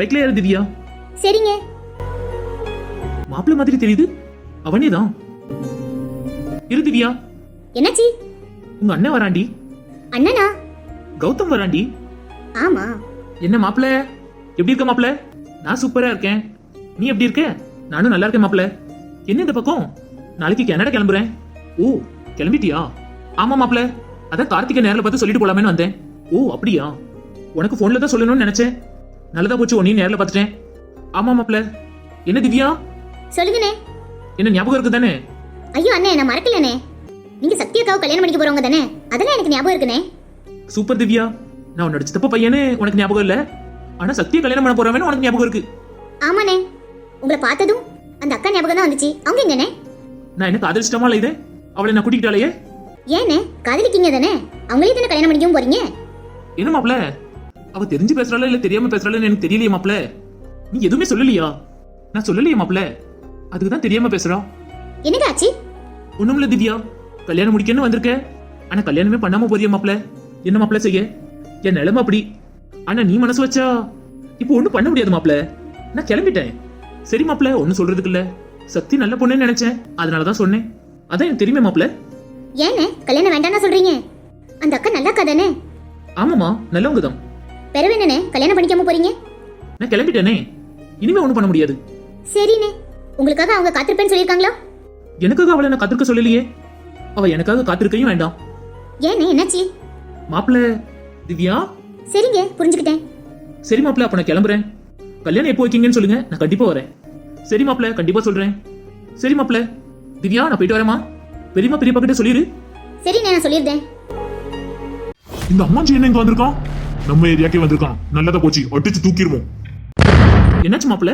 பைக்ல ஏறு திவ்யா சரிங்க. மாப்பிள்ளை மாதிரி தெரியுது? அவனே தான் இரு திவ்யா என்னாச்சு? உங்க அண்ணன் வராண்டி. அண்ணனா? கௌதம் வராண்டி. ஆமா. என்ன மாப்பிள்ள? எப்படி இருக்க மாப்பிள்ள? நான் சூப்பரா இருக்கேன். நீ எப்படி இருக்க? நானும் நல்லா இருக்கேன் மாப்பிள்ள. என்ன இந்த பக்கம்? நாளைக்கு கனடா கிளம்புறேன். ஓ கிளம்பிட்டியா? ஆமா மாப்பிள்ள. அதான் கார்த்திகை நேரில் பார்த்து சொல்லிட்டு போலாமேன்னு வந்தேன். ஓ அப்படியா? உனக்கு போன்ல தான் சொல்லணும்னு நினைச்சேன். நல்லதா போச்சு உன்னையும் நேரில் பார்த்துட்டேன். ஆமா மாப்பிள்ள. என்ன திவ்யா? சொல்லுங்கண்ணே. என்ன ஞாபகம் இருக்கு தானே ஐயோ அண்ணே நான் மறக்கலண்ணே. நீங்க சத்யாக்காவை கல்யாணம் பண்ணிக்க போறவங்க தானே அதெல்லாம் எனக்கு ஞாபகம் இருக்குண்ணே. சூப்பர் திவ்யா. நான் உன்னோட சித்தப்ப பையனு உனக்கு ஞாபகம் இல்ல. ஆனா சத்திய கல்யாணம் பண்ண போறவன்னு உனக்கு ஞாபகம் இருக்கு. ஆமாண்ணே. உங்களை பார்த்ததும் அந்த அக்கா ஞாபகம் தான் வந்துச்சு. அவங்க எங்கண்ணே? நான் என்ன காதலிச்சிட்டமா இல்ல இது? அவளை நான் கூட்டிக்கிட்டாலேயே ஏண்ணே காதலிக்கீங்க தானே? அவங்களே தானே கல்யாணம் பண்ணிக்கவும் போறீங்க? என்ன மாப்ள அவ தெரிஞ்சு பேசுறாளா இல்ல தெரியாம பேசுறாளன்னு எனக்கு தெரியலையே மாப்ள நீ எதுவுமே சொல்லலையா? நான் சொல்லலையே மாப்ள அதுக்கு தான் தெரியாம பேசுறா. என்னங்க ஆச்சு? ஒண்ணுமில்ல திவ்யா. கல்யாணம் முடிக்கன்னு வந்திருக்க. ஆனா கல்யாணமே பண்ணாம போறிய மாப்ள என்ன மாப்ள செய்ய? என் நிலைமை அப்படி. ஆனா நீ மனசு வச்சா? இப்போ ஒண்ணும் பண்ண முடியாது மாப்ள நான் கிளம்பிட்டேன். சரி மாப்ள ஒண்ணும் சொல்றதுக்கு இல்ல. சக்தி நல்ல பொண்ணுன்னு நினைச்சேன். அதனாலதான் சொன்னேன். அதான் எனக்கு தெரியுமே மாப்ள ஏண்ணே கல்யாணம் வேண்டாம்னா சொல்றீங்க. அந்த அக்கா நல்ல அக்கா தானே? ஆமாமா நல்லவங்க தான். பிறவு என்னண்ணே? கல்யாணம் பண்ணிக்காம போறீங்க? நான் கிளம்பிட்டேனே. இனிமே ஒண்ணும் பண்ண முடியாது. சரிண்ணே. உங்களுக்காக அவங்க காத்திருப்பேன்னு சொல்லியிருக்காங்களா? எனக்காக அவளை நான் காத்திருக்க சொல்லலையே. அவ எனக்காக காத்திருக்கையும் வேண்டாம். ஏண்ணே என்னாச்சு? மாப்பிள்ள திவ்யா? சரிங்க புரிஞ்சுக்கிட்டேன். சரி மாப்பிள்ள அப்ப நான் கிளம்புறேன். கல்யாணம் எப்போ வைக்கீங்கன்னு சொல்லுங்க நான் கண்டிப்பா வரேன். சரி மாப்பிள்ள கண்டிப்பா சொல்றேன். சரி மாப்பிள்ள திவ்யா நான் போயிட்டு வரேமா பெரியம்மா பெரியப்பா கிட்ட சொல்லிரு. சரிண்ணே நான் சொல்லியிருந்தேன் இந்த அம்மாச்சி என்ன இங்க வந்திருக்கான்? நம்ம ஏரியாக்கே வந்திருக்கான். நல்லதா போச்சு. அடிச்சு தூக்கிடுவோம். என்னாச்சு மாப்பிள்ள?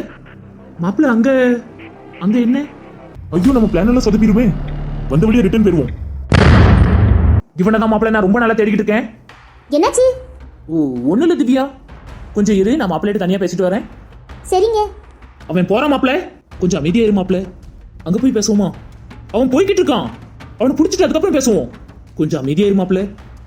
மாப்பிள்ள அங்க அங்க என்ன? ஐயோ நம்ம பிளான் எல்லாம் சொதப்பிடுமே. வந்த வழியா ரிட்டர்ன் போயிருவோம். இவனை தான் மாப்பிள்ள நான் ரொம்ப நல்லா தேடிக்கிட்டு இருக்கேன். என்னாச்சு? ஓ ஒண்ணு இல்ல திவ்யா. கொஞ்சம் இரு நான் மாப்பிள்ளைகிட்ட தனியா பேசிட்டு வரேன். சரிங்க. அவன் போறான் மாப்பிள்ள. கொஞ்சம் அமைதியா இரு மாப்பிள்ள. அங்க போய் பேசுவோமா? அவன் போய்கிட்டு இருக்கான். அவனை புடிச்சிட்டு அதுக்கப்புறம் பேசுவோம். கொஞ்சம் அமைதியா இரு மாப்பிள்ள.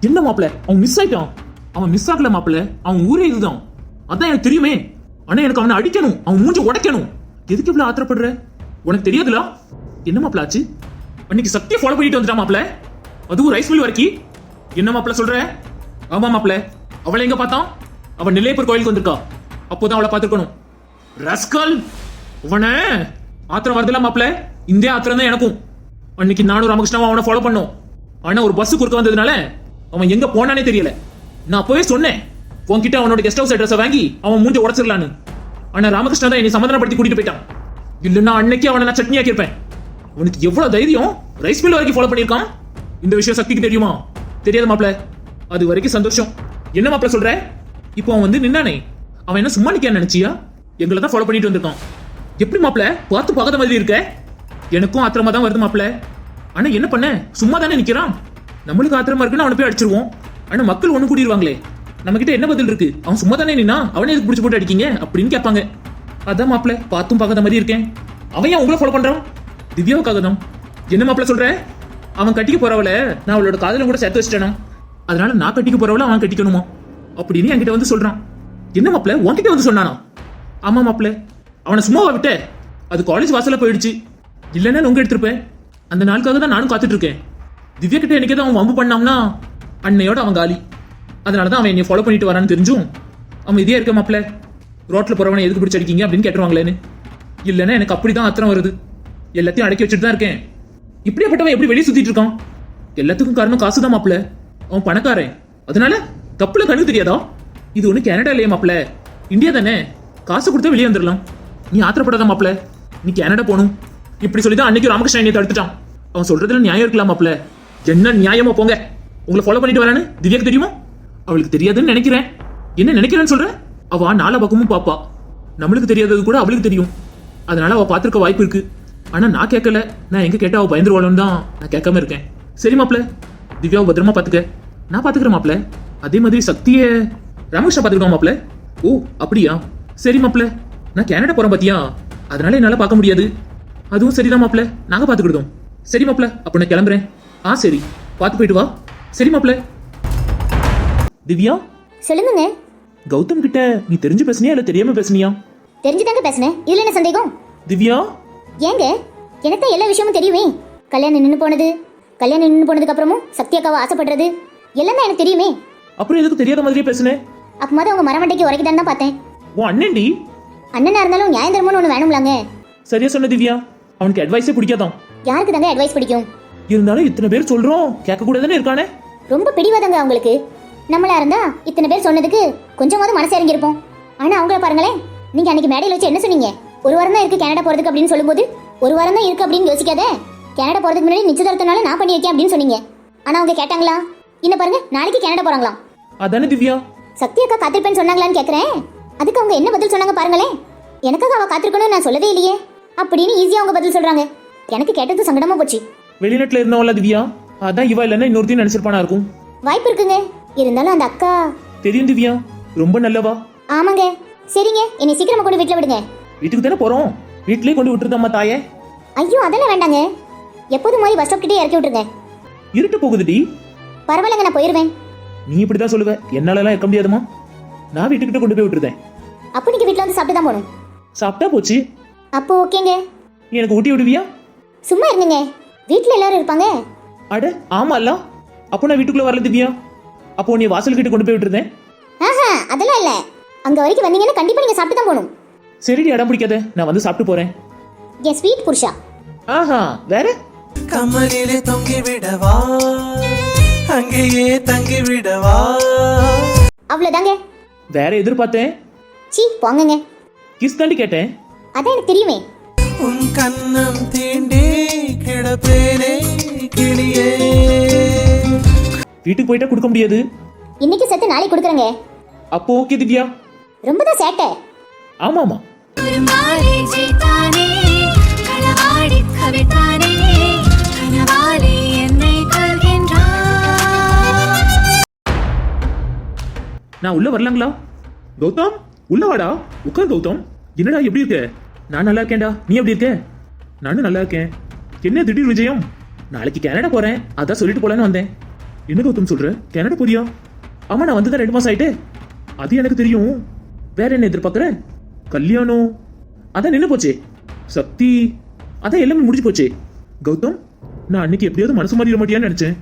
என்ன மாப்பிள்ள? அவன் மிஸ் ஆயிட்டான். அவன் மிஸ் ஆகல மாப்பிள்ள. அவன் ஊரே இதுதான். அதான் எனக்கு தெரியுமே. ஆனா எனக்கு அவனை அடிக்கணும். அவன் மூஞ்சி உடைக்கணும். எதுக்கு இவ்வளவு ஆத்திரப்படுற? உனக்கு தெரியாதுல? என்ன மாப்பிள்ள ஆச்சு? அன்னைக்கு சத்திய ஃபாலோ பண்ணிட்டு வந்துட்டா மாப்பிள்ள? அதுவும் ரைஸ் மில் வரைக்கும் என்ன மாப்பிள்ள சொல்ற? ஆமா மாப்பிள்ள. அவளை எங்க பார்த்தான்? அவன் நிலையப்பூர் கோயிலுக்கு வந்திருக்கா. அப்போதான் அவளை பார்த்துருக்கணும். ரஸ்கல்! உவனே ஆத்திரம் வருதுல மாப்பிள்ள. இந்த ஆத்திரம் தான் எனக்கும். அன்னைக்கு நானும் ராமகிருஷ்ணாவும் அவனை ஃபாலோ பண்ணோம். ஆனா ஒரு பஸ் குறுக்க வந்ததுனால அவன் எங்க போனானே தெரியல. நான் அப்பவே சொன்னேன் உன்கிட்ட அவனோட கெஸ்ட் ஹவுஸ் அட்ரஸை வாங்கி அவன் மூஞ்சி உடச்சிடலான்னு. ஆனா ராமகிருஷ்ணா தான் என்னை சமாதானப்படுத்தி கூட்டிட்டு போயிட்டான். இல்லைன்னா அன்னைக்கு அவனை நான் சட்னி ஆக்கியிருப்பேன். உனக்கு எவ்வளவு தைரியம்? ரைஸ் மில் வரைக்கும் ஃபாலோ பண்ணியிருக்கான்? இந்த விஷயம் சக்திக்கு தெரியுமா? தெரியாது மாப்ள அது வரைக்கும் சந்தோஷம். என்ன மாப்ள சொல்ற? இப்போ அவன் வந்து நின்னானே. அவன் என்ன சும்மா நிக்க நினைச்சியா? எங்களை தான் ஃபாலோ பண்ணிட்டு வந்திருக்கான். எப்படி மாப்ள பார்த்து பார்க்காத மாதிரி இருக்க? எனக்கும் ஆத்திரமா தான் வருது மாப்ள ஆனா என்ன பண்ண? சும்மா தானே நிக்கிறான். நம்மளுக்கு ஆத்திரமா இருக்குன்னு அவனை போய் அடிச்சிருவோம். ஆனா மக்கள் ஒண்ணு கூடிடுவாங்களே நம்ம கிட்ட என்ன பதில் இருக்கு? அவன் சும்மா தானே நின்னா? அவனே எதுக்கு பிடிச்சி போட்டு அடிக்கீங்க? அப்படின்னு கேட்பாங்க. அதான் மாப்பிள பார்த்தும் பார்க்காத மாதிரி இருக்கேன். அவன் ஏன் உங்களை ஃபாலோ பண்றான்? திவ்யாவுக்காக தான். என்ன மாப்பிள சொல்ற? அவன் கட்டிக்க போறவள நான் அவளோட காதலும் கூட சேர்த்து வச்சிட்டேனா? அதனால நான் கட்டிக்க போறவள அவன் கட்டிக்கணுமா? அப்படின்னு என்கிட்ட வந்து சொல்றான். என்ன மாப்பிள? உன்கிட்ட வந்து சொன்னானா? ஆமா மாப்ள அவனை சும்மாவா விட்ட? அது காலேஜ் வாசல போயிடுச்சு. இல்லைன்னா உங்க எடுத்திருப்பேன் அந்த நாளுக்காக தான் நானும் காத்துட்டு இருக்கேன். திவ்யா கிட்ட எனக்கு அவன் வம்பு பண்ணாம்னா அன்னையோட அவன் காலி. அதனால தான் அவன் என்னை ஃபாலோ பண்ணிட்டு வரான்னு தெரிஞ்சும் அவன் இதே இருக்க மாப்பிள? ரோட்டில் போகிறவனை எதுக்கு பிடிச்சி அடிக்கீங்க? அப்படின்னு கேட்டுருவாங்களேன்னு. இல்லைன்னா எனக்கு அப்படி தான் அத்தனை வருது. எல்லாத்தையும் அடக்கி வச்சுட்டு தான் இருக்கேன். இப்படியாப்பட்டவன் எப்படி வெளியே சுற்றிட்டு இருக்கான்? எல்லாத்துக்கும் காரணம் காசு தான் மாப்பிள. அவன் பணக்காரன். அதனால தப்புல கண்ணு தெரியாதா? இது ஒன்றும் கனடா இல்லையே மாப்பிள. இந்தியா தானே. காசு கொடுத்தா வெளியே வந்துடலாம். நீ ஆத்திரப்படாத மாப்ள நீ கனடா போகணும். இப்படி சொல்லி தான் அன்னைக்கு ராமகிருஷ்ணன் என்னை தடுத்துட்டான். அவன் சொல்றதுல நியாயம் இருக்கலாம் மாப்பிள? என்ன நியாயமா போங்க. உங்களை ஃபாலோ பண்ணிட்டு வரானு? திவ்யாக்கு தெரியுமா? அவளுக்கு தெரியாதுன்னு நினைக்கிறேன். என்ன நினைக்கிறேன்னு சொல்ற? அவ நாலா பக்கமும் பாப்பா. நம்மளுக்கு தெரியாதது கூட அவளுக்கு தெரியும். அதனால அவ பாத்திருக்க வாய்ப்பு இருக்கு. ஆனா நான் கேட்கல. நான் எங்க கேட்டா அவ பயந்துருவாளுன்னு தான் நான் கேட்காம இருக்கேன். சரி மாப்பிள திவ்யாவை பத்திரமா பாத்துக்க. நான் பாத்துக்கிறேன் மாப்பிள. அதே மாதிரி சக்திய ரமேஷா பாத்துக்கிட்டோம் மாப்பிள. ஓ அப்படியா? சரி மாப்பிள. நான் கனடா போறேன் பாத்தியா? அதனால என்னால பார்க்க முடியாது. அதுவும் சரிதான் மாப்பிள. நாங்க பாத்துக்கிட்டோம் சரி மாப்பிள அப்ப நான் கிளம்புறேன். ஆ சரி. பார்த்து போயிட்டு வா. சரி மாப்ள திவ்யா? சொல்லுங்க கௌதம் கிட்ட நீ தெரிஞ்சு பேசுனியா இல்ல தெரியாம பேசுனியா? தெரிஞ்சுதாங்க பேசுனேன். இதுல என்ன சந்தேகம். திவ்யா? ஏங்க எனக்கு எல்லா விஷயமும் தெரியுமே. கல்யாணம் நின்று போனது கல்யாணம் நின்று போனதுக்கு அப்புறமும் சக்தி அக்காவை ஆசைப்படுறது எல்லாம் எனக்கு தெரியுமே. அப்புறம் எதுக்கு தெரியாத மாதிரியே பேசுனேன் அப்ப மாதிரி அவங்க மரமண்டைக்கு உரைக்கிட்டான்னு தான் பார்த்தேன். உன் அண்ணன்டி? அண்ணனா இருந்தாலும் நியாயம் தர்மம்னு ஒன்று வேணும்லாங்க. சரியா சொன்ன திவ்யா. அவனுக்கு அட்வைஸே பிடிக்காதான். யாருக்கு தாங்க அட்வைஸ் பிடிக்கும்? இருந்தாலும் இத்தனை பேர் சொல்றோம் கேட்க கூடாதுன்னு இருக்கானே? ரொம்ப பிடிவாதங்க அவங்களுக்கு. நம்மளா இருந்தா இத்தனை பேர் சொன்னதுக்கு கொஞ்சமாவது மனசு இறங்கி இருப்போம் ஆனா அவங்கள பாருங்களேன் நீங்க அன்னைக்கு மேடையில் வச்சு என்ன சொன்னீங்க? ஒரு வாரம் தான் இருக்கு கனடா போறதுக்கு அப்படின்னு சொல்லும்போது ஒரு வாரம் தான் இருக்கு அப்படின்னு யோசிக்காத? கனடா போறதுக்கு முன்னாடி நிச்சயதார்த்தனால நான் பண்ணி வைக்கேன் அப்படின்னு சொன்னீங்க. ஆனா அவங்க கேட்டாங்களா? இன்ன பாருங்க நாளைக்கு கனடா போறாங்களாம். அதானே திவ்யா? சக்தி அக்கா காத்திருப்பேன்னு சொன்னாங்களான்னு கேக்குறேன். அதுக்கு அவங்க என்ன பதில் சொன்னாங்க பாருங்களேன். எனக்காக அவ காத்திருக்கணும்னு நான் சொல்லவே இல்லையே. அப்படின்னு ஈஸியா அவங்க பதில் சொல்றாங்க. எனக்கு கேட்டது சங்கடமா போச்சு. வெளிநாட்டுல இருந்தவள திவ்யா? அதான் இவ இல்லைன்னா இன்னொருத்தையும் நினைச்சிருப்பானா இருக்கும். வாய்ப்பு இருக்குங்க. இருந்தாலும் அந்த அக்கா தெரியும் திவ்யா? ரொம்ப நல்லவா? ஆமாங்க. சரிங்க. என்னை சீக்கிரமா கொண்டு வீட்டுல விடுங்க. வீட்டுக்கு தானே போறோம்? வீட்லயே கொண்டு விட்டுருதாம்மா தாயே? ஐயோ அதெல்லாம் வேண்டாங்க. எப்போதும் மாதிரி பஸ் ஸ்டாப் கிட்டே இறக்கி விட்டுருங்க. இருட்டு போகுதுடி பரவாயில்லைங்க நான் போயிருவேன். நீ இப்படிதான் சொல்லுவ. என்னாலலாம் இருக்க முடியாதுமா? நான் வீட்டுக்கிட்ட கொண்டு போய் விட்டுருதேன். அப்போ நீங்க வீட்ல வந்து சாப்பிட்டு தான் போகணும். சாப்பிட்டா போச்சு. அப்போ ஓகேங்க. நீ எனக்கு ஊட்டி விடுவியா? சும்மா இருந்துங்க வீட்ல எல்லாரும் இருப்பாங்க? அட ஆமால்ல. அப்போ நான் வீட்டுக்குள்ள வரல திவ்யா. அப்போ நீ வாசல் கிட்ட கொண்டு போய் விட்டுருந்தேன். ஆஹா அதெல்லாம் இல்ல. அங்க வரைக்கும் வந்தீங்கன்னா கண்டிப்பா நீங்க சாப்பிட்டு தான் போகணும். சரிடி அடம் பிடிக்காத. நான் வந்து சாப்பிட்டு போறேன். என் ஸ்வீட் புருஷா. ஆஹா வேற? கமலிலே தொங்கிவிடவா அங்கேயே தங்கிவிடவா அவ்வளவுதாங்க. வேற எதிர்பார்த்தேன். சீ போங்கங்க. கிஸ் தாண்டி கேட்டேன். அதான் எனக்கு தெரியுமே. உன் கண்ணம் தீண்டி கிடப்பேனே கிளியே. வீட்டுக்கு போயிட்டா கொடுக்க முடியாது? இன்னைக்கு செத்து நாளைக்கு கொடுக்குறேங்க. அப்போ ஓகே திவ்யா. ரொம்ப தான் சேட்டை ஆமா ஆமா நான் உள்ள வரலாங்களா? கௌதம் உள்ள வாடா. உட்கார் கௌதம். என்னடா எப்படி இருக்க? நான் நல்லா இருக்கேன்டா. நீ எப்படி இருக்க? நானும் நல்லா இருக்கேன். என்ன திடீர் விஜயம்? நாளைக்கு கனடா போறேன். அதான் சொல்லிட்டு போகலான்னு வந்தேன். என்ன கௌதம் சொல்ற? கனடா போறியா? ஆமா நான் வந்து ரெண்டு மாசம் ஆயிட்டு. அது எனக்கு தெரியும். வேற என்ன எதிர்பார்க்கற? கல்யாணம். அதான் நின்று போச்சே. சக்தி. அதான் எல்லாமே முடிஞ்சு போச்சே. கௌதம் நான் அன்னைக்கு எப்படியாவது மனசு மாறிட மாட்டியான்னு நினைச்சேன்.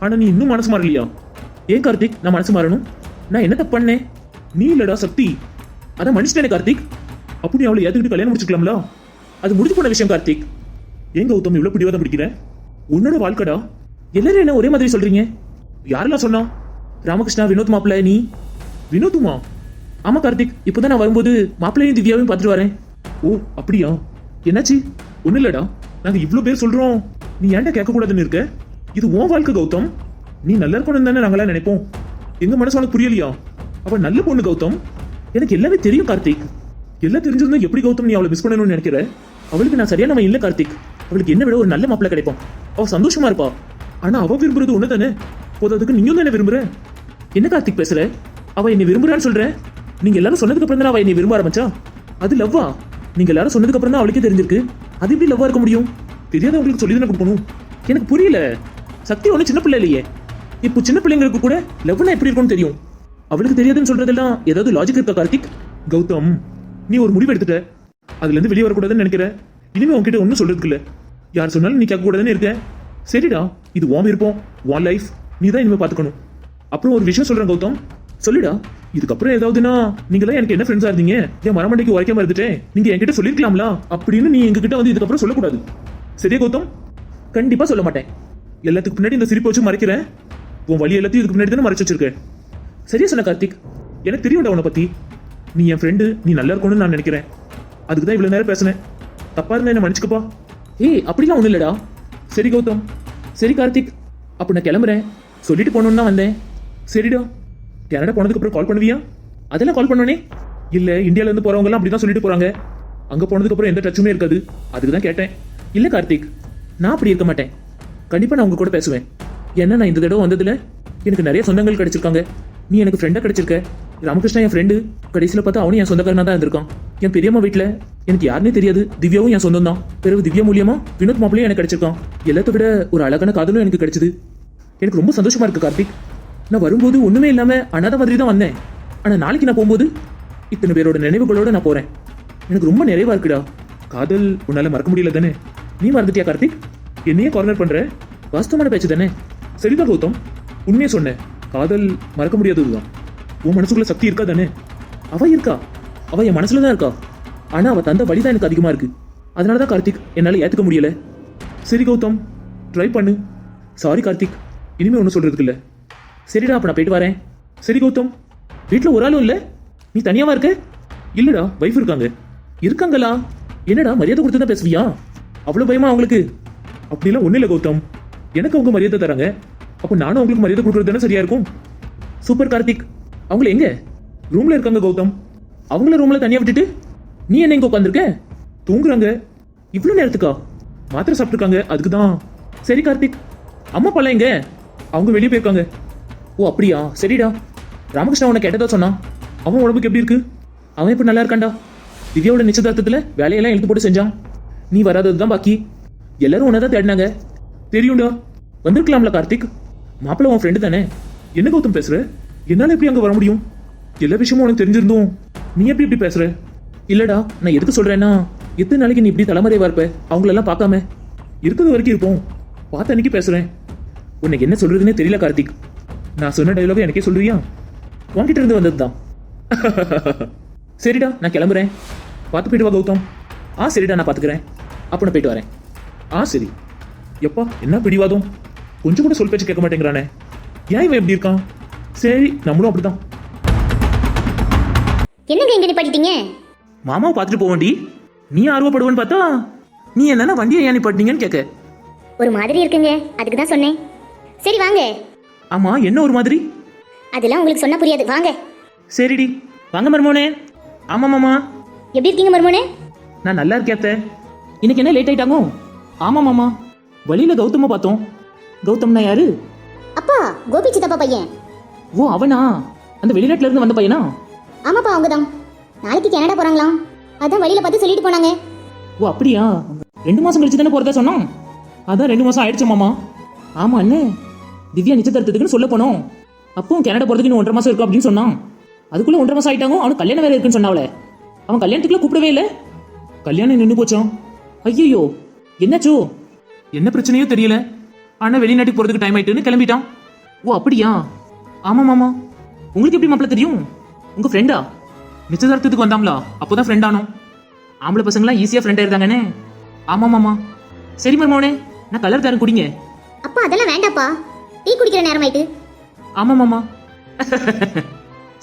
ஆனா நீ இன்னும் மனசு மாறலையா? ஏன் கார்த்திக் நான் மனசு மாறணும்? நான் என்ன தப்பு பண்ணேன்? நீ இல்லடா சக்தி. அதான் மனுஷனே கார்த்திக். அப்படி அவளை ஏத்துக்கிட்டு கல்யாணம் முடிச்சுக்கலாம்ல? அது முடிஞ்சு போன விஷயம் கார்த்திக். ஏன் கௌதம் இவ்வளவு பிடிவாதம் பிடிக்கிற? உன்னோட வாழ்க்கடா? எல்லாரும் என்ன ஒரே மாதிரி சொல்றீங்க? யாரெல்லாம் சொன்னா? ராமகிருஷ்ணா வினோத் மாப்பிள்ள நீ? வினோத்துமா? ஆமா கார்த்திக். இப்போதான் நான் வரும்போது மாப்பிள்ளையும் திவ்யாவையும் பார்த்துட்டு வரேன். ஓ அப்படியா? என்னாச்சு? ஒன்றும் இல்லடா. நாங்க இவ்வளோ பேர் சொல்றோம். நீ ஏன்டா கேட்க கூடாதுன்னு இருக்க? இது உன் வாழ்க்கை கௌதம். நீ நல்லா இருக்கணும் தானே நாங்களாம் நினைப்போம். எங்க மனசு உனக்கு புரியலையா? அவ நல்ல பொண்ணு கௌதம். எனக்கு எல்லாமே தெரியும் கார்த்திக். எல்லாம் தெரிஞ்சிருந்தா எப்படி கௌதம் நீ அவளை மிஸ் பண்ணணும்னு நினைக்கிற? அவளுக்கு நான் சரியான இல்ல கார்த்திக். அவளுக்கு என்ன விட ஒரு நல்ல மாப்பிள்ள கிடைப்போம். அவ சந்தோஷமா இருப்பா. ஆனா அவ விரும்புறது ஒண்ணு தானே போதாதுக்கு நீயும் தானே விரும்புற? என்ன கார்த்திக் பேசுற? அவ என்னை விரும்புறான்னு சொல்ற? நீங்க எல்லாரும் சொன்னதுக்கு அப்புறம் தான் அவ என்னை விரும்ப ஆரம்பிச்சா? அது லவ்வா? நீங்க எல்லாரும் சொன்னதுக்கு அப்புறம் தான் அவளுக்கே தெரிஞ்சிருக்கு. அது எப்படி லவ்வா இருக்க முடியும்? தெரியாத உங்களுக்கு சொல்லி தானே கொடுக்கணும்? எனக்கு புரியல. சக்தி ஒன்றும் சின்ன பிள்ளை இல்லையே. இப்போ சின்ன பிள்ளைங்களுக்கு கூட லவ்னா எப்படி இருக்கும்னு தெரியும். அவளுக்கு தெரியாதுன்னு சொல்றதெல்லாம் ஏதாவது லாஜிக் இருக்கா கார்த்திக்? கௌதம் நீ ஒரு முடிவு எடுத்துட்ட. அதுல இருந்து வெளியே வரக்கூடாதுன்னு நினைக்கிற. இனிமே உன்கிட்ட ஒன்றும் சொல்றதுக்கு இல்ல யார் சொன்னாலும் நீ கேட்க இருக்கேன் இருக்க? சரிடா இது ஓம் இருப்போம் உன் லைஃப் நீ தான் இனிமே பாத்துக்கணும் அப்புறம் ஒரு விஷயம் சொல்றேன் கௌதம். சொல்லுடா இதுக்கப்புறம் ஏதாவதுன்னா நீங்களாம் எனக்கு என்ன ஃப்ரெண்ட்ஸா இருந்தீங்க? என் மரமண்டைக்கு உரைக்காம இருந்துட்டேன்? நீங்க என்கிட்ட சொல்லிருக்கலாம்ல? அப்படின்னு நீ எங்ககிட்ட வந்து இதுக்கப்புறம் சொல்லக்கூடாது. சரியா கௌதம்? கண்டிப்பா சொல்ல மாட்டேன். எல்லாத்துக்கு பின்னாடி இந்த சிரிப்பை வச்சு மறைக்கிறேன். உன் வழி எல்லாத்தையும் இதுக்கு முன்னாடி தானே மறைச்சு வச்சிருக்கேன் சரியா சொன்ன கார்த்திக்? எனக்கு தெரியும்டா உன்னை பத்தி. நீ என் ஃப்ரெண்டு நீ நல்லா இருக்கணும்னு நான் நினைக்கிறேன். அதுக்கு தான் இவ்வளவு நேரம் பேசினேன். தப்பா இருந்தா என்ன மன்னிச்சுக்கப்பா? ஏய் அப்படிலாம் ஒண்ணும் இல்லடா. சரி கௌதம். சரி கார்த்திக். அப்ப நான் கிளம்புறேன். சொல்லிட்டு போகணும்னு தான் வந்தேன். சரிடா. கனடா போனதுக்கு அப்புறம் கால் பண்ணுவியா? அதெல்லாம் கால் பண்ணோன்னே. இல்ல இந்தியால இருந்து போறவங்க எல்லாம் அப்படிதான் சொல்லிட்டு போறாங்க. அங்க போனதுக்கு அப்புறம் எந்த டச்சுமே இருக்காது. அதுக்கு தான் கேட்டேன். இல்ல கார்த்திக். நான் அப்படி இருக்க மாட்டேன். கண்டிப்பா நான் உங்க கூட பேசுவேன். ஏன்னா நான் இந்த தடவை வந்ததுல எனக்கு நிறைய சொந்தங்கள் கிடைச்சிருக்காங்க. நீ எனக்கு ஃப்ரெண்டா கிடைச்சிருக்க. ராமகிருஷ்ணா என் ஃப்ரெண்டு கடைசியில் பார்த்தா அவனும் என் சொந்தக்காரனா தான் இருந்திருக்கான். என் பெரியம்மா வீட்டில் எனக்கு யாருனே தெரியாது. திவ்யாவும் என் சொந்தம் தான் பிறகு திவ்யா மூலியமா வினோத் மாப்பிளையும் எனக்கு கிடைச்சிருக்கான். எல்லாத்த விட ஒரு அழகான காதலும் எனக்கு கிடைச்சது. எனக்கு ரொம்ப சந்தோஷமா இருக்கு கார்த்திக். நான் வரும்போது ஒண்ணுமே இல்லாம அனாத மாதிரி தான் வந்தேன். ஆனா நாளைக்கு நான் போகும்போது இத்தனை பேரோட நினைவுகளோட நான் போறேன். எனக்கு ரொம்ப நிறைவா இருக்குடா. காதல் உன்னால மறக்க முடியல தானே நீ மறந்துட்டியா கார்த்திக்? என்னையே கார்னர் பண்ற? வாஸ்தவமான பேச்சு தானே? சரிதான் கௌதம். உண்மையை சொன்னேன். காதல் மறக்க முடியாததுதான். உன் மனசுக்குள்ள சக்தி இருக்கா தானே? அவ இருக்கா? அவ என் மனசுல தான் இருக்கா? ஆனா அவ தந்த வழி தான் எனக்கு அதிகமா இருக்கு. அதனால தான் கார்த்திக் என்னால ஏத்துக்க முடியல. சரி கௌதம். ட்ரை பண்ணு. சாரி கார்த்திக். இனிமே ஒன்றும் சொல்றதுக்கு இல்ல. சரிடா அப்ப நான் போயிட்டு வரேன். சரி கௌதம். வீட்டில் ஒரு ஆளும் இல்ல? நீ தனியாவா இருக்க? இல்லடா வைஃப் இருக்காங்க. இருக்காங்களா? என்னடா மரியாதை கொடுத்து தான் பேசுவியா? அவ்வளவு பயமா அவங்களுக்கு? அப்படிலாம் ஒண்ணு இல்ல கௌதம். எனக்கு அவங்க மரியாதை தராங்க. அப்போ நானும் அவங்களுக்கு மரியாதை கொடுக்கறது தானே சரியா இருக்கும்? சூப்பர் கார்த்திக். அவங்கள எங்க? ரூம்ல இருக்காங்க கௌதம். அவங்கள ரூம்ல தனியா விட்டுட்டு நீ என்ன இங்க உட்காந்துருக்க தூங்குறாங்க. இவ்வளவு நேரத்துக்கா? மாத்திரை சாப்பிட்டுருக்காங்க அதுக்கு தான் சரி கார்த்திக். அம்மா பழம் எங்க? அவங்க வெளியே போயிருக்காங்க. ஓ அப்படியா? சரிடா. ராமகிருஷ்ணா உன்னை கேட்டதா சொன்னான். அவன் உடம்புக்கு எப்படி இருக்கு? அவன் இப்ப நல்லா இருக்கான்டா. திவ்யாவோட நிச்சயதார்த்தத்துல வேலையெல்லாம் எழுத்து போட்டு செஞ்சான். நீ வராதது தான் பாக்கி. எல்லாரும் உன்னதான் தேடினாங்க. தெரியும்டா. வந்திருக்கலாம்ல கார்த்திக். மாப்பிள்ள உன் ஃப்ரெண்டு தானே. என்ன கௌதம் பேசுகிற என்னால எப்படி அங்கே வர முடியும்? எல்லா விஷயமும் உனக்கு தெரிஞ்சிருந்தோம். நீ எப்படி இப்படி பேசுற? இல்லடா நான் எதுக்கு சொல்றேன்னா எத்தனை நாளைக்கு நீ இப்படி தலைமறைவா இருப்ப? அவங்களெல்லாம் பார்க்காம. இருக்கிறது வரைக்கும் இருப்போம். பார்த்த அன்னைக்கு பேசுறேன். உனக்கு என்ன சொல்றதுன்னே தெரியல கார்த்திக். நான் சொன்ன டைலாக எனக்கே சொல்றியா? உன்கிட்ட இருந்து வந்தது தான் சரிடா நான் கிளம்புறேன். பார்த்து போயிட்டு வா கௌதம். ஆ சரிடா நான் பார்த்துக்கிறேன். அப்போ நான் போயிட்டு வரேன். ஆ சரி. எப்பா என்ன பிடிவாதம்? கொஞ்சம் கூட சொல் பேச்சு கேட்க மாட்டேங்கிறானே. ஏன் இவன் எப்படி இருக்கான்? சரி நம்மளும் அப்படிதான் என்னங்க இங்க நிப்பாட்டிட்டீங்க? மாமாவை பார்த்துட்டு போவேண்டி. நீ ஆர்வப்படுவேன்னு பார்த்தா நீ என்னன்னா வண்டியை ஏன் நிப்பாட்டினீங்கன்னு கேட்க ஒரு மாதிரி இருக்குங்க. அதுக்கு தான் சொன்னேன். சரி வாங்க. ஆமா என்ன ஒரு மாதிரி? அதெல்லாம் உங்களுக்கு சொன்னா புரியாது. வாங்க. சரிடி. வாங்க மருமோனே. ஆமா மாமா. எப்படி இருக்கீங்க மருமோனே? நான் நல்லா இருக்கேன் அத்தை. இன்னைக்கு என்ன லேட் ஆயிட்டாங்க? ஆமா மாமா. வழியில கௌதம பார்த்தோம். கௌதம்னா யாரு? அப்பா கோபி சித்தப்பா பையன். ஓ அவனா? அந்த வெளிநாட்டுல இருந்து வந்த பையனா? ஆமாப்பா அவங்க தான் நாளைக்கு கனடா போறாங்களாம். அதான் வழியில பார்த்து சொல்லிட்டு போனாங்க. ஓ அப்படியா? ரெண்டு மாசம் கழிச்சு தானே போறதா சொன்னோம் அதான் ரெண்டு மாசம் ஆயிடுச்சு மாமா. ஆமா அண்ணே. திவ்யா நிச்சயதார்த்தத்துக்குன்னு சொல்ல போனோம். அப்போ கனடா போறதுக்கு இன்னும் ஒன்றரை மாசம் இருக்கும் அப்படின்னு சொன்னான். அதுக்குள்ள ஒன்றரை மாசம் ஆயிட்டாங்க அவனுக்கு கல்யாணம் வேற இருக்குன்னு சொன்னாவளே. அவன் கல்யாணத்துக்குள்ள கூப்பிடவே இல்லை. கல்யாணம் நின்று போச்சான் ஐயோ என்னாச்சோ? என்ன பிரச்சனையோ தெரியல. ஆனா வெளிநாட்டுக்கு போறதுக்கு டைம் ஆயிட்டுன்னு கிளம்பிட்டான். ஓ அப்படியா? ஆமா மாமா. உங்களுக்கு எப்படி மாப்பிள்ள தெரியும்? உங்க ஃப்ரெண்டா நிச்சயதார்த்தத்துக்கு வந்தாம்லா அப்போதான் ஃப்ரெண்ட் ஆனோம். ஆம்பளை பசங்களாம் ஈஸியா ஃப்ரெண்ட் ஆயிருந்தாங்கண்ணே ஆமா மாமா. சரி மருமவனே நான் கலர் தரேன் குடிங்க. அப்பா அதெல்லாம் வேண்டாப்பா. டீ குடிக்கிற நேரம் ஆயிட்டு ஆமா மாமா.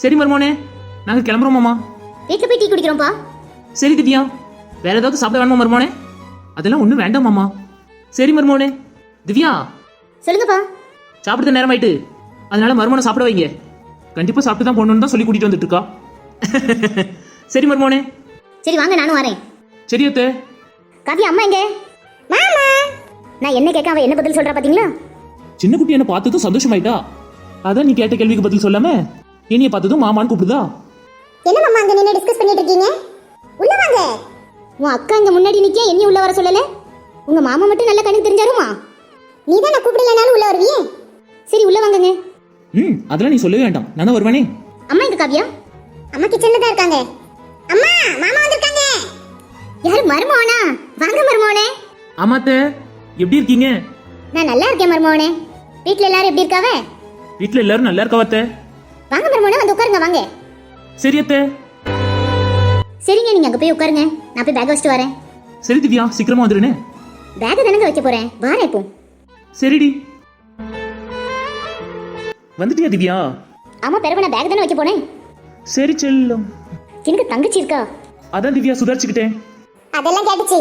சரி மருமவனே நாங்க கிளம்புறோம் மாமா. வீட்டுல போய் டீ குடிக்கிறோம்ப்பா. சரி திவ்யா. வேற ஏதாவது சாப்பிட வேணுமா மருமவனே அதெல்லாம் ஒன்றும் வேண்டாம் மாமா. சரி மருமவனே திவ்யா. சொல்லுங்கப்பா. சாப்பிடுற நேரம் ஆயிட்டு அதனால மருமனை சாப்பிட வைங்க. கண்டிப்பா சாப்பிட்டு தான் போகணும்னு தான் சொல்லி கூட்டிட்டு வந்துட்டு இருக்கா சரி மருமவனே சரி வாங்க நானும் வரேன். சரி அத்தை. காவியா அம்மா எங்க? மாமா! நான் என்ன கேட்க அவ என்ன பதில் சொல்றா பாத்தீங்களா? சின்ன குட்டி என்ன பார்த்ததும் சந்தோஷமாயிட்டா. அதான் நீ கேட்ட கேள்விக்கு பதில் சொல்லாம இனிய பார்த்ததும் மாமான்னு கூப்பிடுதா? என்ன மாமா அங்க நின்னு டிஸ்கஸ் பண்ணிட்டு இருக்கீங்க? உள்ள வாங்க. உன் அக்கா இங்க முன்னாடி நிக்க என்னையும் உள்ள வர சொல்லல? உங்க மாமா மட்டும் நல்ல கணக்கு தெரிஞ்சாருமா? நீ தான் நான் கூப்பிடலனாலும் உள்ள வருவியே? சரி உள்ள வாங்கங்க. ம் அதெல்லாம் நீ சொல்லவே வேண்டாம். நான் தான் வருவானே. அம்மா எங்க காவியா? அம்மா கிச்சன்ல தான் இருக்காங்க. அம்மா மாமா வந்திருக்காங்க. யாரு மருமோனா வாங்க மருமோனே ஆமாத்த எப்படி இருக்கீங்க? நான் நல்லா இருக்கேன் மருமோனே வீட்ல எல்லாரும் எப்படி இருக்காவ? வீட்ல எல்லாரும் நல்லா இருக்கா அத்தை? வாங்க மருமோனே வந்து உட்காருங்க வாங்க. சரி அத்தை. சரிங்க நீங்க அங்க போய் உட்காருங்க. நான் போய் பேக் வச்சுட்டு வரேன். சரி திவ்யா சீக்கிரமா வந்துருனே பேக் தானங்க வைக்க போறேன். வாரேன் இப்போ. சரிடி. வந்துட்டியா திவ்யா? ஆமா பெருமை நான் பேக் தானே வைக்க போனேன். சரி செல்லம். எனக்கு தங்கச்சி இருக்கா? அதான் திவ்யா சுதாரிச்சுக்கிட்டேன். அதெல்லாம் கேட்டுச்சு.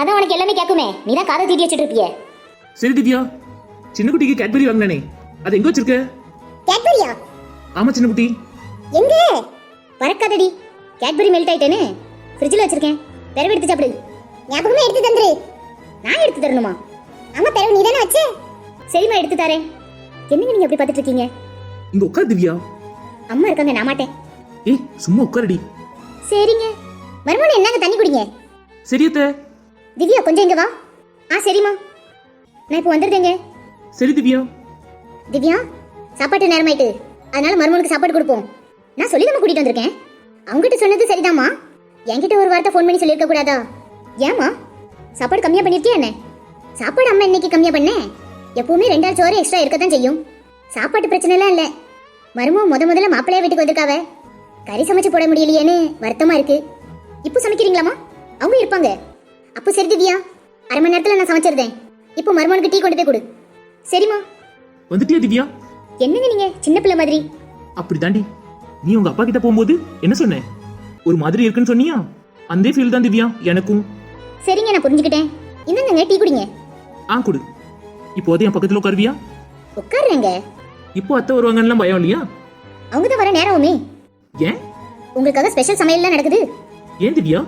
அதான் உனக்கு எல்லாமே கேட்குமே. நீ தான் காதை தீட்டி வச்சுட்டு இருப்பிய. சரி திவ்யா சின்ன குட்டிக்கு கேட்பரி வாங்கினே அது எங்க வச்சிருக்க? கேட்பரியா? ஆமா சின்ன குட்டி. எங்க? பறக்காதடி கேட்பரி மெல்ட் ஆயிட்டேன்னு ஃப்ரிட்ஜில் வச்சிருக்கேன். பெரவு எடுத்து சாப்பிடு. ஞாபகமே எடுத்து தந்துரு. நான் எடுத்து தரணுமா? ஆமா பெரவு நீ தானே வச்ச. சரிம்மா எடுத்து தரேன். என்னங்க நீங்க அப்படி பார்த்துட்டு இருக்கீங்க? இங்க உட்கார் திவ்யா. அம்மா இருக்காங்க நான் மாட்டேன். ஏய் சும்மா உட்காருடி. சரிங்க. மறுமணம் என்னங்க தண்ணி குடிங்க? சரி அத்தை. திவ்யா கொஞ்சம் இங்க வா. ஆ சரிம்மா. நான் இப்போ வந்துருந்தேங்க சரி திவ்யா. திவ்யா சாப்பாட்டு நேரமாயிட்டு அதனால மருமனுக்கு சாப்பாடு கொடுப்போம். நான் சொல்லி நம்ம கூட்டிட்டு வந்திருக்கேன். அவங்ககிட்ட சொன்னது சரிதாம்மா. என்கிட்ட ஒரு வார்த்தை ஃபோன் பண்ணி சொல்லியிருக்க கூடாதா? ஏம்மா? சாப்பாடு கம்மியா பண்ணிருக்கியா என்ன? சாப்பாடு அம்மா இன்னைக்கு கம்மியா பண்ணேன் எப்பவுமே ரெண்டாள் சோறு எக்ஸ்ட்ரா இருக்கத்தான் செய்யும். சாப்பாட்டு பிரச்சனை எல்லாம் இல்ல. மருமம் முத முதல்ல மாப்பிள்ளைய வீட்டுக்கு வந்திருக்காவ. கறி சமைச்சு போட முடியலையேன்னு வருத்தமா இருக்கு. இப்போ சமைக்கிறீங்களாமா அவங்க இருப்பாங்க. அப்போ சரி திவ்யா அரை மணி நேரத்துல நான் சமைச்சிருந்தேன் இப்போ மருமனுக்கு டீ கொண்டு போய் கொடு. சரிம்மா. வந்துட்டியா திவ்யா? என்னங்க நீங்க? சின்ன பிள்ளை மாதிரி. அப்படி தாண்டி நீ உங்க அப்பா கிட்ட போகும்போது என்ன சொன்ன? ஒரு மாதிரி இருக்குன்னு சொன்னியா? அந்த ஃபீல் தான் திவ்யா எனக்கும். சரிங்க நான் புரிஞ்சுக்கிட்டேன். இந்தாங்க டீ குடிங்க. ஆ கொடு. இப்போதே என் பக்கத்துல உட்காருவியா? உட்காருங்க. இப்போ அத்தை வருவாங்கன்னு பயம் இல்லையா? அவங்க தான் வர நேரமே ஏன்? உங்களுக்காக ஸ்பெஷல் சமையல்லாம் நடக்குது. ஏன் திவ்யா?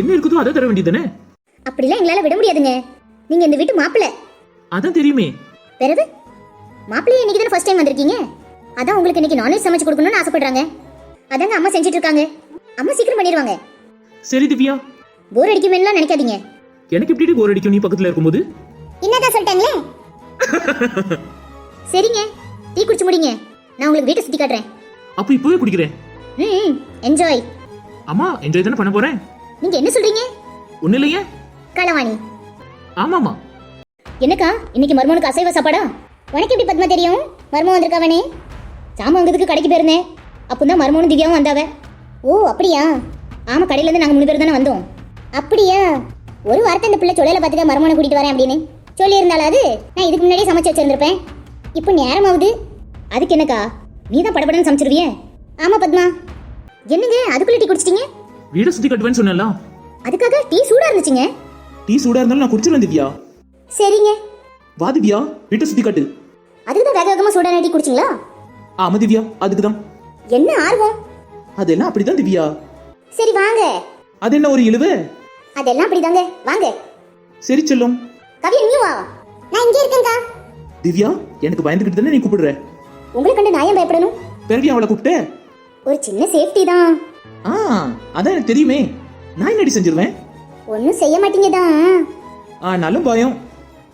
என்ன இருக்குதோ அதை தர வேண்டியதானே அப்படிலாம் எங்களால விட முடியாதுங்க. நீங்க இந்த வீட்டு மாப்பிள்ளை. அதான் தெரியுமே. பிறகு? மாப்பிள்ளையே இன்னைக்கு தானே ஃபர்ஸ்ட் டைம் வந்திருக்கீங்க? அதான் உங்களுக்கு இன்னைக்கு நான்வெஜ் சமைச்சு கொடுக்கணும்னு ஆசைப்படுறாங்க. அதாங்க அம்மா செஞ்சுட்டு இருக்காங்க அம்மா சீக்கிரம் பண்ணிடுவாங்க. சரி திவ்யா. போர் அடிக்குமேலாம் நினைக்காதீங்க. எனக்கு எப்படி போர் அடிக்கும் நீ பக்கத்துல இருக்கும்போது? என்னதான் சொல்லிட்டாங்களே? சரிங்க டீ குடிச்சு முடிங்க. நான் உங்களுக்கு வீட்டை சுத்தி காட்டுறேன். அப்ப இப்பவே குடிக்கிறேன். ம் என்ஜாய் அம்மா என்ஜாய் தானே பண்ண போறேன்? நீங்க என்ன சொல்றீங்க? ஒண்ணு இல்லையே. களவாணி ஆமாமா என்னக்கா இன்னைக்கு மருமனுக்கு அசைவ சாப்பாடா? உனக்கு எப்படி பத்மா தெரியும்? மருமன் வந்திருக்காவனே. சாமான் வாங்குறதுக்கு கடைக்கு போயிருந்தேன். அப்போதான் மருமனும் திவ்யாவும் வந்தாவ. ஓ அப்படியா? ஆமா கடையில இருந்து நாங்க மூணு பேர் தானே வந்தோம். அப்படியா? ஒரு வாரத்தை இந்த பிள்ளை சொல்லையில பார்த்துக்க மருமனை கூட்டிட்டு வரேன் அப்படின்னு. சொல்லி இருந்தாலாவது நான் இதுக்கு முன்னாடியே சமைச்சு வச்சிருந்திருப்பேன். இப்போ நேரம் ஆகுது அதுக்கு என்னக்கா? நீ தான் படபடன்னு சமைச்சிருவியே? ஆமா பத்மா. என்னங்க? அதுக்குள்ள டீ குடிச்சிட்டீங்க? வீட சுத்தி கட்டுவேன்னு சொன்னல அதுக்காக டீ சூடா இருந்துச்சுங்க. டீ சூடா இருந்தாலும் நான் குடிச்சிருவேன் திவ்யா. சரிங்க. வா திவ்யா. வீட்டை சுத்தி காட்டு. அதுக்கு தான் வேக வேகமா சூடான டீ குடிச்சிங்களா? ஆமா திவ்யா. அதுக்கு தான் என்ன ஆர்வம்? அதெல்லாம் அப்படிதான் திவ்யா. சரி வாங்க. அது என்ன ஒரு இழுவ? அதெல்லாம் அப்படிதாங்க. வாங்க. சரி செல்லும். கவி நீ வா. நான் இங்கே இருக்கேன்க்கா. திவ்யா எனக்கு பயந்துகிட்டு தானே நீ கூப்பிடுற? உங்களை கண்டு நான் ஏன் பயப்படணும்? பிறகு அவளை கூப்பிட்ட ஒரு சின்ன சேஃப்டி தான். ஆ அதான் எனக்கு தெரியுமே. நான் என்னடி செஞ்சிருவேன்? ஒன்றும் செய்ய மாட்டீங்க தான். ஆனாலும் பயம்.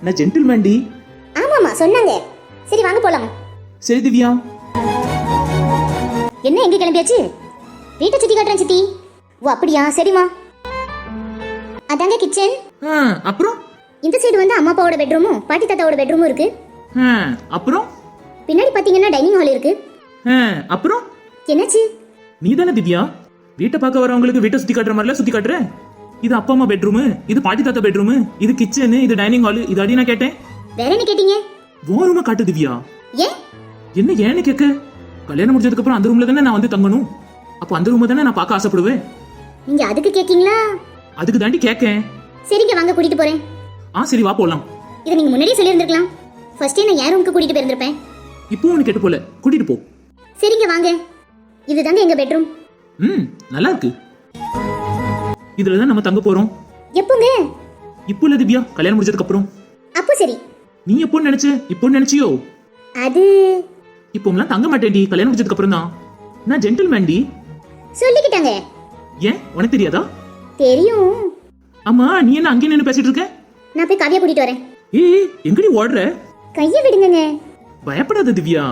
நான் ஜென்டில்மேன் டி. ஆமாமா சொன்னாங்க. சரி வாங்க போலாம். சரி திவ்யா. என்ன எங்க கிளம்பியாச்சு? வீட்டை சுத்தி காட்டுறேன் சித்தி. ஓ அப்படியா? சரிம்மா. அதாங்க கிச்சன் அப்புறம்? இந்த சைடு வந்து அம்மா அப்பாவோட பெட்ரூமும் பாட்டி தாத்தாவோட பெட்ரூமும் இருக்கு. அப்புறம்? பின்னாடி பாத்தீங்கன்னா டைனிங் ஹால் இருக்கு. அப்புறம்? என்னாச்சு? நீ தானே திவ்யா? வீட்டை பார்க்க வரவங்களுக்கு வீட்டை சுத்தி காட்டுற மாதிரிலாம் சுத்தி காட்டுற? இது அப்பா அம்மா பெட்ரூமு இது பாட்டி தாத்தா பெட்ரூமு இது கிச்சனு இது டைனிங் ஹால் இது அடி நான் கேட்டேன். வேற என்ன கேட்டீங்க? உன் ரூமை காட்டு திவ்யா. ஏன்? என்ன ஏன்னு கேட்க? கல்யாணம் முடிஞ்சதுக்கு அப்புறம் அந்த ரூம்ல தானே நான் வந்து தங்கணும். அப்போ அந்த ரூமை தானே நான் பார்க்க ஆசைப்படுவேன். நீங்க அதுக்கு கேக்கீங்களா? அதுக்கு தாண்டி கேட்கேன் சரிங்க வாங்க கூட்டிட்டு போறேன். ஆ சரி வா போலாம். இதை நீங்க முன்னாடியே சொல்லியிருந்திருக்கலாம். ஃபர்ஸ்டே நான் என் ரூமுக்கு கூட்டிட்டு போயிருந்திருப்பேன்? இப்போ உனக்கு கெட்டு போல. கூட்டிட்டு போ. சரிங்க வாங்க. இதுதாங்க எங்க பெட்ரூம் ம் நல்லா இருக்கு. இதுல தான் நம்ம தங்க போறோம். எப்போங்க? இப்போ இல்ல திவ்யா கல்யாணம் முடிஞ்சதுக்கு அப்புறம். அப்போ சரி. நீ எப்போ நினைச்ச இப்போ நினைச்சியோ? அது? இப்போம்லாம் தங்க மாட்டேன்டி கல்யாணம் முடிஞ்சதுக்கு அப்புறம் தான். நான் ஜென்டில்மேன் டி. சொல்லிக்கிட்டாங்க. ஏன்? உனக்கு தெரியாதா? தெரியும். ஆமா நீ என்ன அங்கே நின்று பேசிட்டு இருக்க? நான் போய் காவியா கூட்டிட்டு வரேன். ஏய் எங்கடி ஓடுற? கையை விடுங்கங்க. பயப்படாத திவ்யா.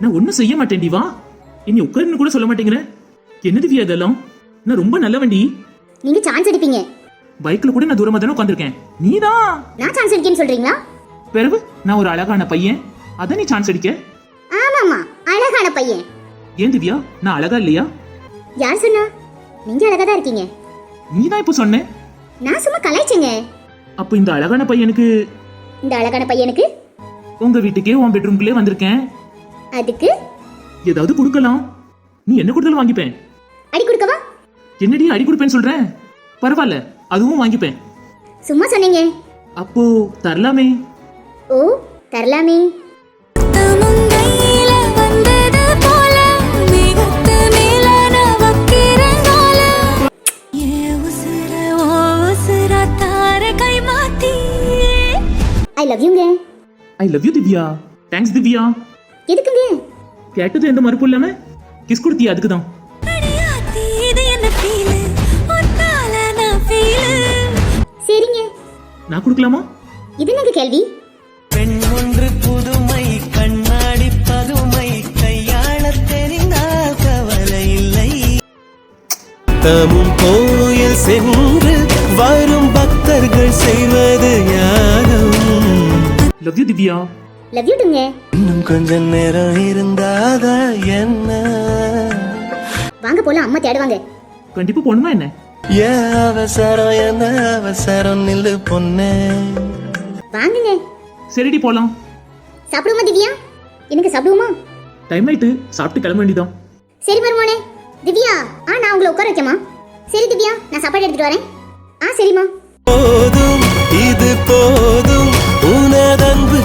நான் ஒன்னும் செய்ய மாட்டேன்டி வா இனி உட்காருன்னு கூட சொல்ல மாட்டேங்கிற. என்ன திவ்யா இதெல்லாம்? நான் ரொம்ப நல்லவண்டி நீங்க சான்ஸ் அடிப்பீங்க பைக்ல கூட நான் தூரமா தானே உட்காந்துருக்கேன் நீதான் நான் சான்ஸ் அடிக்கேன்னு சொல்றீங்களா? பிறகு நான் ஒரு அழகான பையன். அதான் நீ சான்ஸ் அடிக்க. ஆமாமா அழகான பையன். ஏன் திவ்யா? நான் அழகா இல்லையா? யார் சொன்னா? நீங்க அழகா தான் இருக்கீங்க. நீ தான் இப்போ சொன்ன. நான் சும்மா கலாய்ச்சேங்க. அப்போ இந்த அழகான பையனுக்கு இந்த அழகான பையனுக்கு உங்க வீட்டுக்கே உன் பெட்ரூம்குள்ளே வந்திருக்கேன். அதுக்கு? ஏதாவது கொடுக்கலாம். நீ என்ன கொடுத்தாலும் வாங்கிப்பேன். அடி கொடுக்கவா? என்னடி அடி கொடுப்பேன்னு சொல்றேன்? பரவாயில்ல அதுவும் வாங்கிப்பேன். சும்மா சொன்னீங்க. அப்போ தரலாமே. ஓ தரலாமே. ஐ லவ் யூங்க. I love you Divya. Thanks Divya. எதுக்குங்க? கேட்டது எந்த மறுப்பும் இல்லாம கிஸ் கொடுத்தியா அதுக்கு தான் சரிங்க. நான் கொடுக்கலாமா? இது என்னங்க கேள்வி. பெண் ஒன்று புதுமை கண்ணாடி பதுமை கையாள தெரிந்தால் கவலை நித்தமும் கோயில் சென்று வரும் பக்தர்கள் செய்வது யாரும் love you Divya love you டுங்க இன்னும் கொஞ்ச நேரம் இருந்தாத என்ன? வாங்க போலாம். அம்மா தேடுவாங்க. கண்டிப்பா போகணுமா என்ன? ஏன் அவசரம் என்ன அவசரம் நில்லு பொண்ணே? வாங்குங்க. சரிடி போலாம். சாப்பிடுவோமா திவ்யா? எனக்கு சாப்பிடுவோமா? டைம் ஆயிட்டு. சாப்பிட்டு கிளம்ப வேண்டியதான் சரி மருமோனே திவ்யா ஆ நான் உங்களை உட்கார வைக்கமா சரி திவ்யா நான் சாப்பாடு எடுத்துட்டு வரேன். ஆ சரிம்மா. உனதன்பு